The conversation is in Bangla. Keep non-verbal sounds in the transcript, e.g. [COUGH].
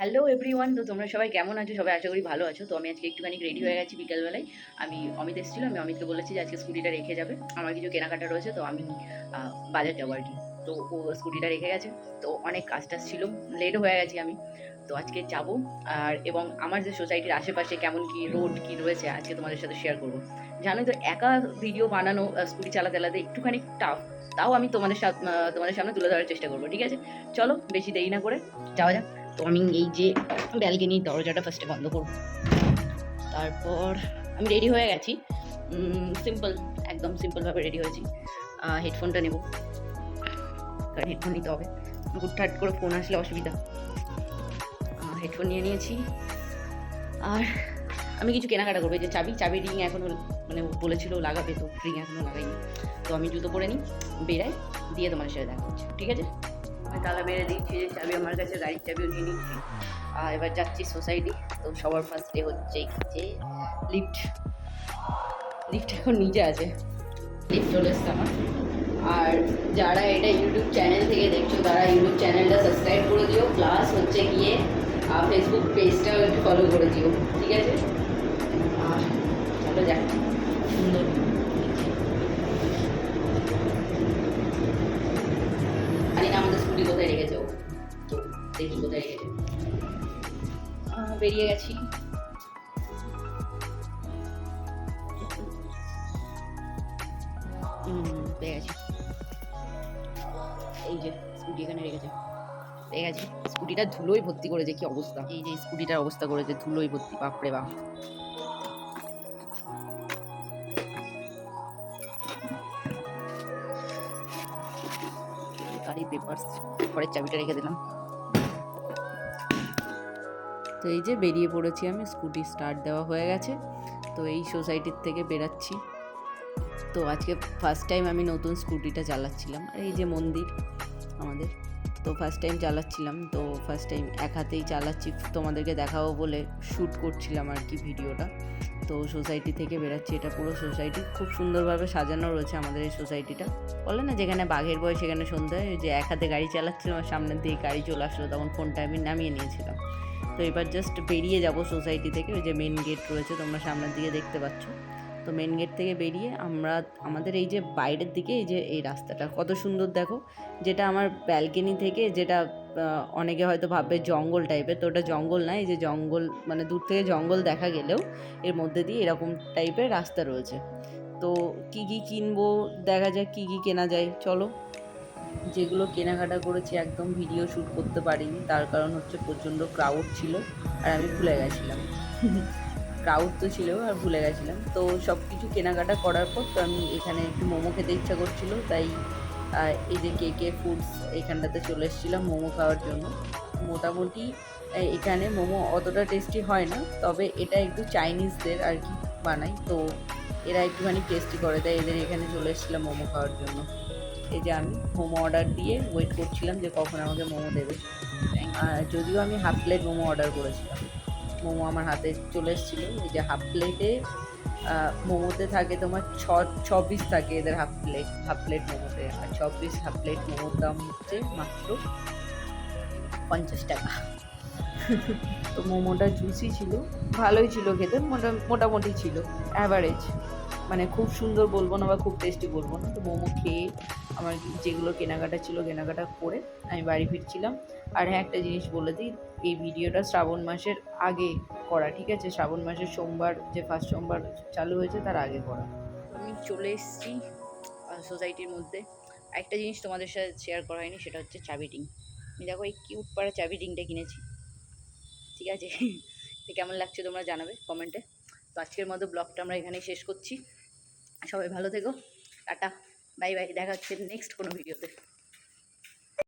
হ্যালো এভরিওয়ান তো তোমরা সবাই কেমন আছো? সবাই আশা করি ভালো আছো। তো আমি আজকে একটুখানি রেডি হয়ে গেছি বিকালবেলায়। আমি অমিত এসেছিল আমি অমিতকে বলেছি যে আজকে স্কুটিটা রেখে যাবে। আমার কিছু কেনাকাটা রয়েছে, তো আমি বাজার যাব আর কি। তো ও স্কুটিটা রেখে গেছে। তো অনেক কাজ টাজ ছিল লেটও হয়ে গেছি আমি। তো আজকে যাব আর, এবং আমার যে সোসাইটির আশেপাশে কেমন কি রোড কি রয়েছে, আজকে তোমাদের সাথে শেয়ার করব। জানোই তো, একা ভিডিও বানানো স্কুটি চালাতে চালাতে একটুখানি টাফ তাও আমি তোমাদের সাথে তোমাদের সামনে তুলে ধরার চেষ্টা করব, ঠিক আছে? চলো, বেশি দেরি না করে, যাওয়া যাক। তো আমি এই যে ব্যালকনির দরজাটা ফার্স্টে বন্ধ করব। তারপর আমি রেডি হয়ে গেছি। সিম্পল একদম সিম্পলভাবে রেডি হয়েছি। হেডফোনটা নেব। কারণ হেডফোন নিতে হবে। হুটহাট করে ফোন আসলে অসুবিধা। হেডফোন নিয়ে নিয়েছি। আর আমি কিছু কেনাকাটা করব। যে চাবি চাবি রিং এখনও মানে বলেছিল লাগাবে তো রিং এখনও লাগাইনি। তো আমি জুতো পরে নিই বেরাই দিয়ে তোমার সাথে দেখা হচ্ছে। ঠিক আছে? আমি তালা বেড়ে দিচ্ছি যে চাবি আমার কাছে, গাড়ির চাবিও নিয়ে নিচ্ছি। আর এবার যাচ্ছি সোসাইটি, তো সবার ফার্স্টে হচ্ছে যে লিফট লিফট এখন নিচে আছে। লিফট চলে এসছে আমার। আর যারা এটা ইউটিউব চ্যানেল থেকে দেখছ, তারা ইউটিউব চ্যানেলটা সাবস্ক্রাইব করে দিও। প্লাস হচ্ছে গিয়ে ফেসবুক পেজটাও একটু ফলো করে দিও। ঠিক আছে? আর চলো যাক। সুন্দর নিচে। জানি না আমাদের স্কুটি কোথায় রেখেছে ও দেখি কোথায় রেখেছে আহ, বেরিয়ে গেছি। পেয়ে গেছি। এই যে স্কুটি এখানে রেখেছে। পেয়ে গেছি। স্কুটিটা ধুলোই ভর্তি করেছে কি অবস্থা? এই যে স্কুটিটার অবস্থা করেছে ধুলোই ভর্তি বাপরে বাপ। গাড়ির পেপার্স ঘরের চাবিটা রেখে দিলাম। তো এই যে বেরিয়ে পড়েছি আমি, স্কুটি স্টার্ট দেওয়া হয়ে গেছে। তো এই সোসাইটির থেকে বেরাচ্ছি। তো আজকে ফার্স্ট টাইম আমি নতুন স্কুটিটা চালাচ্ছিলাম। আর এই যে মন্দির আমাদের। তো ফার্স্ট টাইম চালাচ্ছিলাম, তো ফার্স্ট টাইম এক হাতেই চালাচ্ছি, তোমাদেরকে দেখাবো বলে শ্যুট করছিলাম আর কি ভিডিওটা। তো সোসাইটি থেকে বেরাচ্ছি, এটা পুরো সোসাইটি খুব সুন্দরভাবে সাজানো রয়েছে আমাদের এই সোসাইটিটা বলে না, যেখানে বাঘের বয় সেখানে সন্ধ্যা যে এক হাতে গাড়ি চালাচ্ছিলাম, আর সামনের দিকে গাড়ি চলে আসলো, তখন ফোনটা আমি নামিয়ে নিয়েছিলাম। তো এবার জাস্ট বেরিয়ে যাব সোসাইটি থেকে, ওই যে মেন গেট রয়েছে, তোমরা সামনের দিকে দেখতে পাচ্ছ। তো মেন গেট থেকে বেরিয়ে আমরা, আমাদের এই যে বাইরের দিকে এই যে এই রাস্তাটা, কত সুন্দর দেখো। যেটা আমার ব্যালকনি থেকে যেটা অনেকে হয়তো ভাববে জঙ্গল টাইপের তো ওটা জঙ্গল না, এই যে জঙ্গল মানে দূর থেকে জঙ্গল দেখা গেলেও এর মধ্যে দিয়ে এরকম টাইপের রাস্তা রয়েছে। তো কি কি কিনবো, দেখা যাক কি কি কেনা যায়, চলো। যেগুলো কেনাকাটা করেছি একদম ভিডিও শ্যুট করতে পারিনি, তার কারণ হচ্ছে প্রচণ্ড ক্রাউড ছিল, আর আমি ভুলে গেছিলাম। ক্রাউড তো ছিল, আর ভুলে গেছিলাম। তো সব কিছু কেনাকাটা করার পর তো আমি এখানে একটু মোমো খেতে ইচ্ছা করছিল, তাই এই যে কে কে ফুডস এখানটাতে চলে এসেছিলাম মোমো খাওয়ার জন্য। মোটামুটি এখানে মোমো অতটা টেস্টি হয় না, তবে এটা একটু চাইনিজদের আর কি বানাই, তো এরা একটুখানি টেস্টি করে দেয় এদের এখানে চলে এসেছিলাম মোমো খাওয়ার জন্য। এই যে আমি মোমো অর্ডার দিয়ে ওয়েট করছিলাম যে কখন আমাকে মোমো দেবে। যদিও আমি হাফ প্লেট মোমো অর্ডার করেছিলাম। মোমো আমার হাতে চলে এসেছিল। এই যে হাফ প্লেটে মোমোতে থাকে তোমার ছ ছ পিস থাকে এদের হাফ প্লেট হাফ প্লেট মোমোতে। আর ছ পিস হাফ প্লেট মোমোর দাম হচ্ছে মাত্র পঞ্চাশ টাকা। তো মোমোটা জুসি ছিল, ভালোই ছিল খেতে, মোটা, মোটামুটি ছিল অ্যাভারেজ মানে খুব সুন্দর বলব না বা খুব টেস্টি বলব না। তো মোমো খেয়ে আমার যেগুলো কেনাকাটা ছিল কেনাকাটা করে আমি বাড়ি ফিরছিলাম। আর হ্যাঁ একটা জিনিস বলে দিই, এই ভিডিওটা শ্রাবণ মাসের আগে করা, ঠিক আছে? শ্রাবণ মাসের সোমবার, যে ফার্স্ট সোমবার চালু হয়েছে তার আগে করা। আমি চলে এসেছি সোসাইটির মধ্যে। একটা জিনিস তোমাদের সাথে শেয়ার করা হয়নি, সেটা হচ্ছে চাবি রিং আমি দেখো এই কিউট পাড়া চাবি রিংটা কিনেছি। ঠিক আছে? [LAUGHS] কেমন লাগছে তোমরা জানাবে কমেন্টে তো আজকের মতো ব্লগটা আমরা এখানেই শেষ করছি। সবাই ভালো থেকো টাটা বাই বাই দেখা হচ্ছে নেক্সট কোনো ভিডিওতে